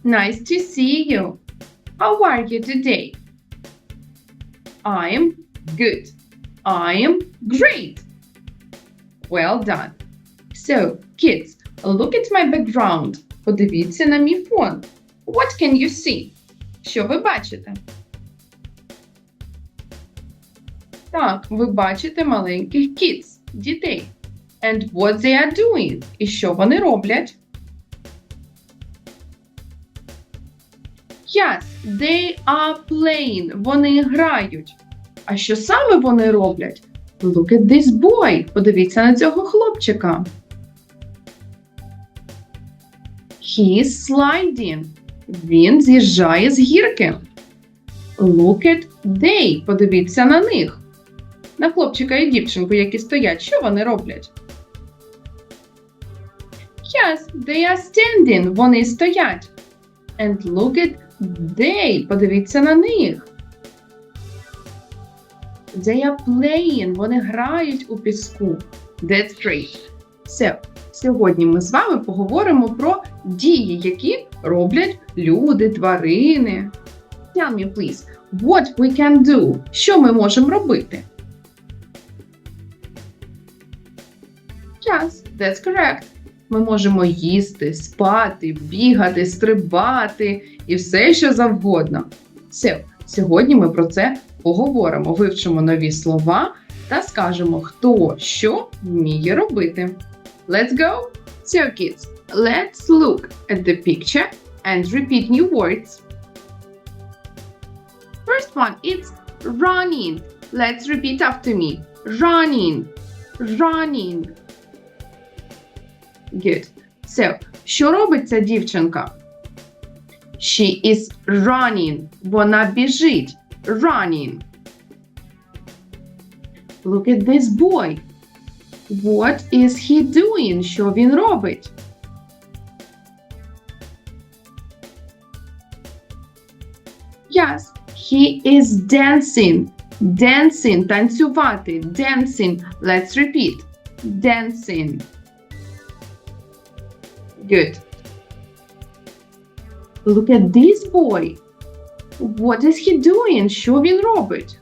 Hi, friend. Nice to see you. How are you today? I am good. I am great. Well done. So, kids, look at my background. Подивіться на мій фон. What can you see? Що ви бачите? Так, ви бачите маленьких kids, дітей. And what they are doing. І що вони роблять? Yes, they are playing. Вони грають. А що саме вони роблять? Look at this boy. Подивіться на цього хлопчика. He is sliding. Він з'їжджає з гірки. Look at they. Подивіться на них. На хлопчика і дівчинку, які стоять. Що вони роблять? Yes, they are standing. Вони стоять. And look at they. Подивіться на них. They are playing. Вони грають у піску. That's great. So, сьогодні ми з вами поговоримо про дії, які роблять люди, тварини. Tell me, please, what we can do? Що ми можемо робити? Yes, that's correct. Ми можемо їсти, спати, бігати, стрибати і все, що завгодно. So, сьогодні ми про це поговоримо, вивчимо нові слова та скажемо, хто що вміє робити. Let's go! So, kids, let's look at the picture and repeat new words. First one, it's running. Let's repeat after me. Running. Running. Good. So, що робить ця дівчинка? She is running. Вона біжить. Running. Look at this boy. What is he doing? Що він робить? Yes, he is dancing. Dancing. Танцювати. Dancing. Let's repeat. Dancing. Good. Look at this boy. What is he doing? Що він робить?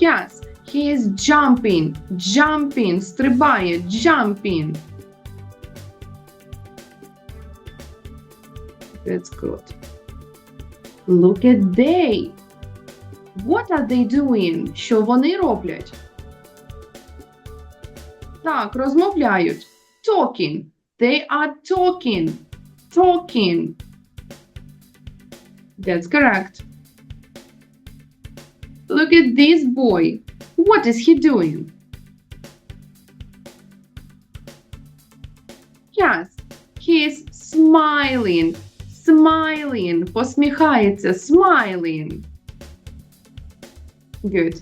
Yes, he is jumping. Jumping. Стрибає. Jumping. That's good. Look at they. What are they doing? Що вони роблять? Так, розмовляють. Talking. They are talking. Talking. That's correct. Look at this boy. What is he doing? Yes, he is smiling. Smiling. Посміхається. Smiling. Good.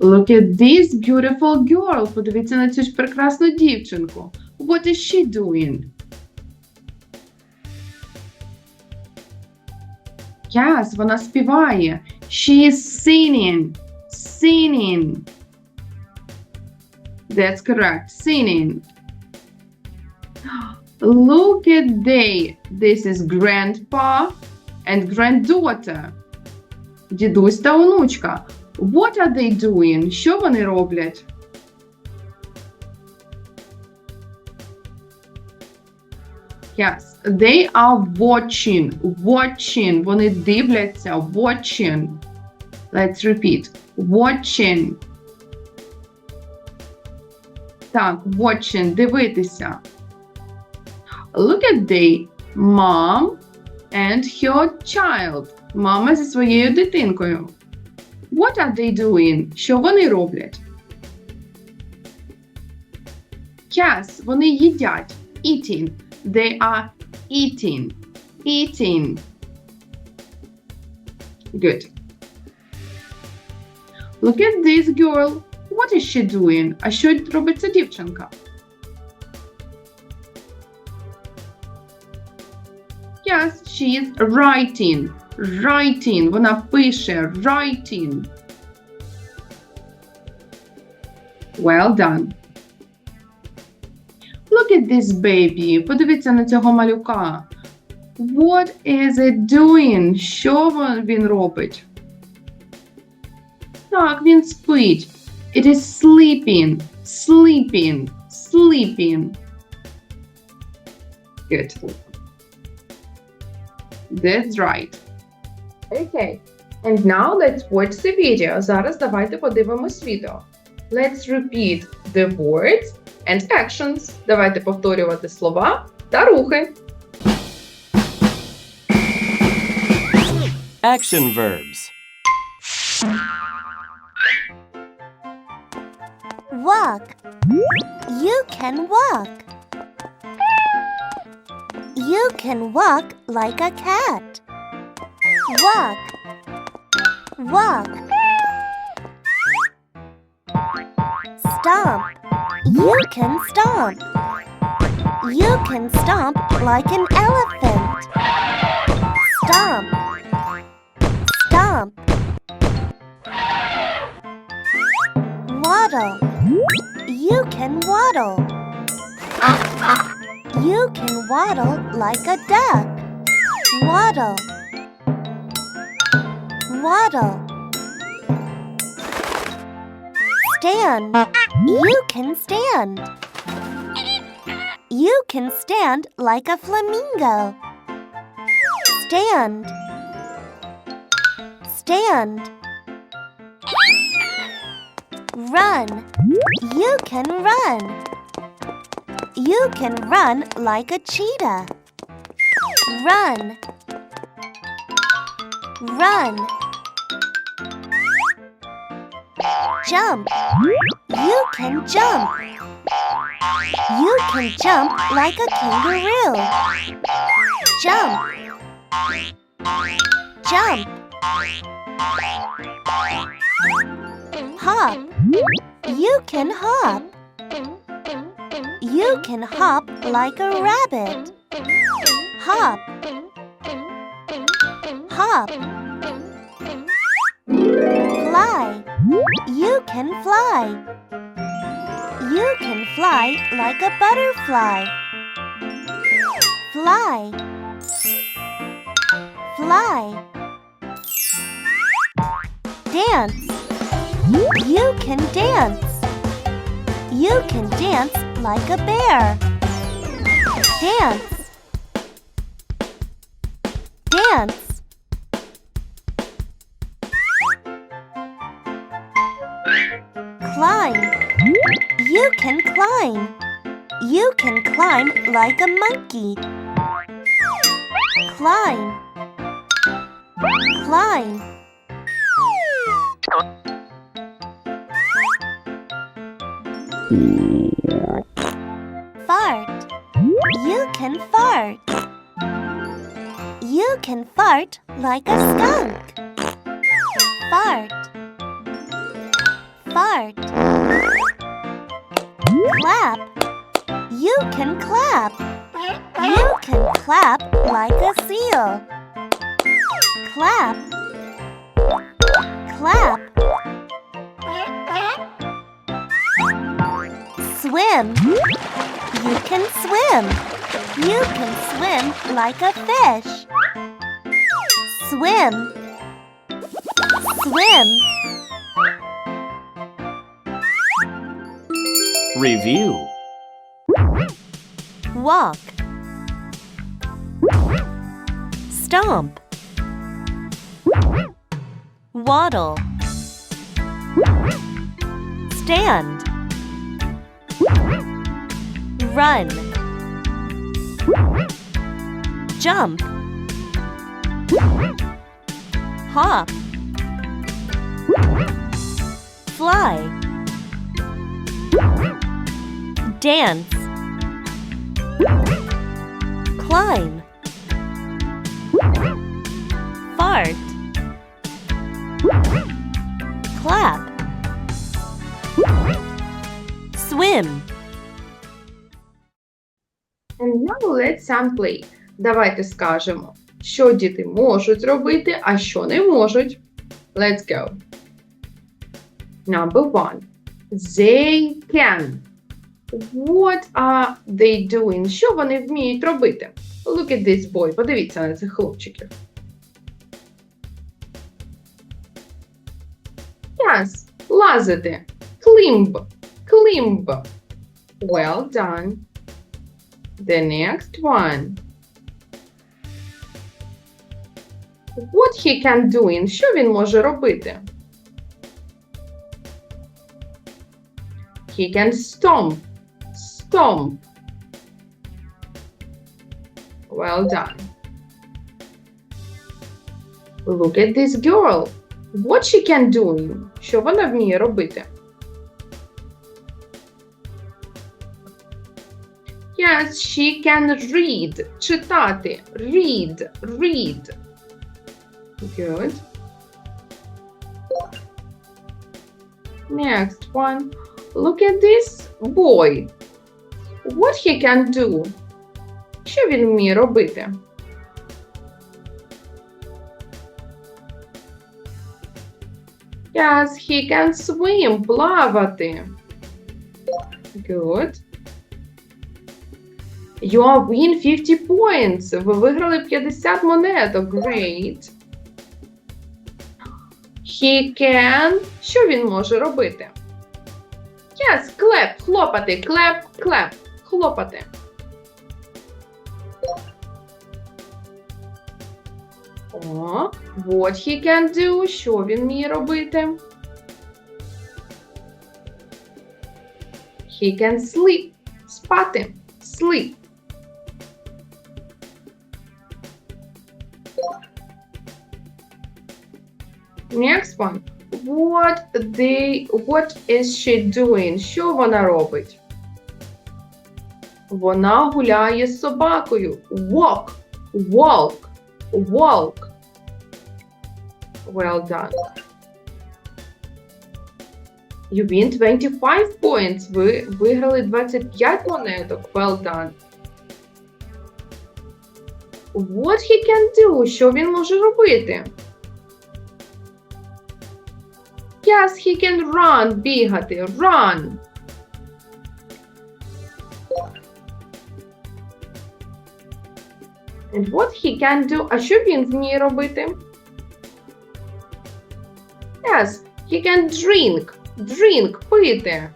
Look at this beautiful girl. Подивіться на цю ж прекрасну дівчинку. What is she doing? Yes, вона співає. She is singing. Singing. That's correct. Singing. Look at they. This is grandpa and granddaughter. Дідусь та онучка. What are they doing? Що вони роблять? Yes, they are watching. Watching. Вони дивляться. Watching. Let's repeat. Watching. Так, watching. Дивитися. Look at they. Mom and her child. Мама зі своєю дитинкою. What are they doing? Що вони роблять? Yes, вони їдять. Eating. They are eating. Eating. Good. Look at this girl. What is she doing? А що робить ця дівчинка? Yes, she is writing. Writing. Вона пише. Writing. Well done. Look at this baby. Подивіться на цього малюка. What is it doing? Що він робить? Так, він спить. It is sleeping. Sleeping. Sleeping. Good. That's right. Okay. And now let's watch the video. Зараз давайте подивимось відео. Let's repeat the words and actions. Давайте повторювати слова та рухи. Action verbs. Walk. You can walk. You can walk like a cat. Walk. Walk. Stomp. You can stomp. You can stomp like an elephant. Stomp. Stomp. Waddle. You can waddle. You can waddle like a duck. Waddle. Waddle. Stand. You can stand. You can stand like a flamingo. Stand. Stand. Run. You can run. You can run like a cheetah. Run. Run. Jump. You can jump. You can jump like a kangaroo. Jump. Jump. Hop. You can hop. You can hop like a rabbit. Hop. Hop. Fly. You can fly. You can fly like a butterfly. Fly. Fly. Dance. You can dance. You can dance like a bear. Dance. Dance. You can climb. You can climb like a monkey. Climb. Climb. Fart. You can fart. You can fart like a skunk. Fart. Fart. Clap. You can clap. You can clap like a seal. Clap. Clap. Swim. You can swim. You can swim like a fish. Swim. Swim. Review. Walk. Stomp. Waddle. Stand. Run. Jump. Hop. Fly. Dance. Climb. Fart. Clap. Swim. And now let's some play. Давайте скажемо, що діти можуть робити, а що не можуть. Let's go. Number one. They can. What are they doing? Що вони вміють робити? Look at this boy. Подивіться на цих хлопчиків. Yes, лазити. Climb. Climb. Well done. The next one. What he can do? Що він може робити? He can stomp. Stomp. Well done. Look at this girl. What she can do? Що вона вміє робити? Yes, she can read. Читати. Read. Read. Good. Next one. Look at this boy. What he can do? Що він вміє робити? Yes, he can swim, плавати. Good. You win 50 points. Ви виграли 50 монеток. Great. He can. Що він може робити? Yes, clap, хлопати, clap, clap, хлопати. О, what he can do, що він вміє робити? He can sleep, спати, sleep. Next one. What they, what is she doing? Що вона робить? Вона гуляє з собакою. Walk, walk, walk. Well done. You win 25 points. Ви виграли 25 монеток. Well done. What he can do? Що він може робити? Yes, he can run, бігати, run. And what he can do? А що він вміє робити? Yes, he can drink. Drink, пити.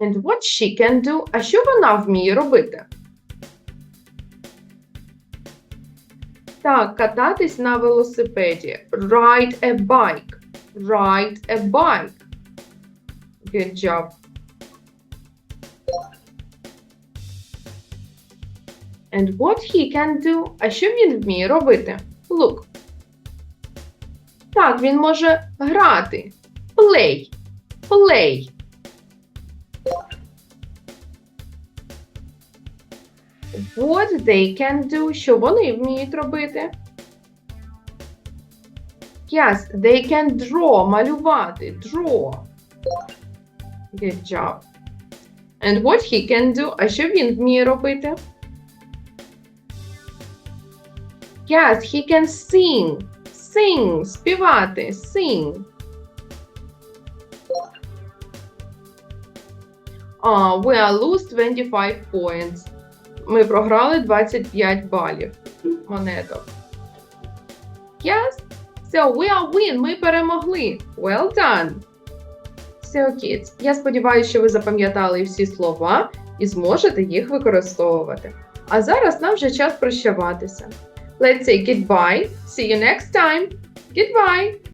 And what she can do? А що вона вміє робити? Так, кататись на велосипеді. Ride a bike. Ride a bike. Good job. And what he can do? А що він вміє робити? Look. Так, він може грати. Play. Play. What they can do? Що вони вміють робити? Yes, they can draw. Малювати. Draw. Good job. And what he can do? А що він вміє робити? Yes, he can sing. Sing. Співати. Sing. Uh, we are lose 25 points. Ми програли 25 балів монеток. Yes? So we are win. Ми перемогли. Well done. So, kids, я сподіваюся, що ви запам'ятали всі слова і зможете їх використовувати. А зараз нам вже час прощаватися. Let's say goodbye. See you next time. Goodbye.